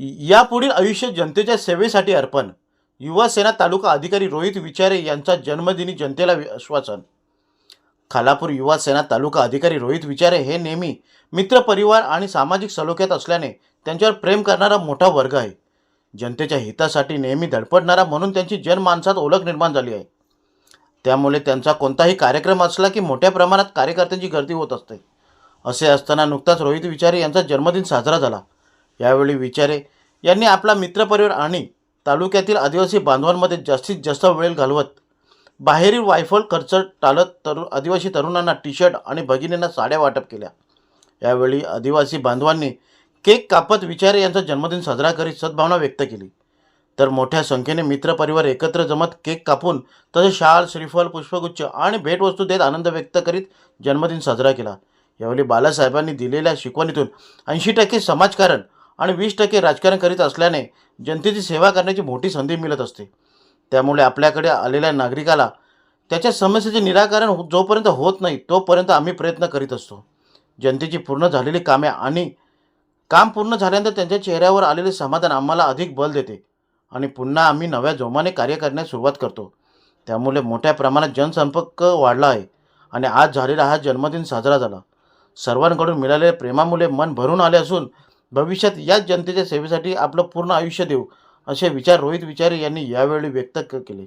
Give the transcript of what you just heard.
यापुढील आयुष्य जनतेच्या सेवेसाठी अर्पण. युवा सेना तालुका अधिकारी रोहित विचारे यांचा जन्मदिनी जनतेला वि- आश्वासन. खालापूर युवा सेना तालुका अधिकारी रोहित विचारे हे नेहमी मित्रपरिवार आणि सामाजिक सलोख्यात असल्याने त्यांच्यावर प्रेम करणारा मोठा वर्ग आहे. जनतेच्या हितासाठी नेहमी धडपडणारा म्हणून त्यांची जनमानसात ओळख निर्माण झाली आहे. त्यामुळे त्यांचा कोणताही कार्यक्रम असला की मोठ्या प्रमाणात कार्यकर्त्यांची गर्दी होत असते. असे असताना नुकताच रोहित विचारे यांचा जन्मदिन साजरा झाला. यावेळी विचारे यांनी आपला मित्रपरिवार आणि तालुक्यातील आदिवासी बांधवांमध्ये जास्तीत जास्त वेळ घालवत बाहेरील वायफल खर्च टाळत तरु आदिवासी तरुणांना टी शर्ट आणि भगिनींना साड्या वाटप केल्या. यावेळी आदिवासी बांधवांनी केक कापत विचारे यांचा जन्मदिन साजरा करीत सद्भावना व्यक्त केली. तर मोठ्या संख्येने मित्रपरिवार एकत्र जमत केक कापून तसेच शाल श्रीफल पुष्पगुच्छ आणि भेटवस्तू देत आनंद व्यक्त करीत जन्मदिन साजरा केला. यावेळी बालासाहेबांनी दिलेल्या शिकवणीतून ऐंशी टक्के समाजकारण आणि वीस टक्के राजकारण करीत असल्याने जनतेची सेवा करण्याची मोठी संधी मिळत असते. त्यामुळे आपल्याकडे आलेल्या नागरिकाला त्याच्या समस्येचे निराकरण हो- जोपर्यंत होत नाही तोपर्यंत आम्ही प्रयत्न करीत असतो. जनतेची पूर्ण झालेली कामे आणि काम पूर्ण झाल्यानंतर त्यांच्या चेहऱ्यावर आलेले समाधान आम्हाला अधिक बल देते आणि पुन्हा आम्ही नव्या जोमाने कार्य करण्यास सुरुवात करतो. त्यामुळे मोठ्या प्रमाणात जनसंपर्क वाढला आहे आणि आज झालेला हा जन्मदिन साजरा झाला. सर्वांकडून मिळालेल्या प्रेमामुळे मन भरून आले असून भविष्यात याच जनतेच्या सेवेसाठी आपलं पूर्ण आयुष्य देऊ असे विचार रोहित विचारे यांनी यावेळी व्यक्त केले.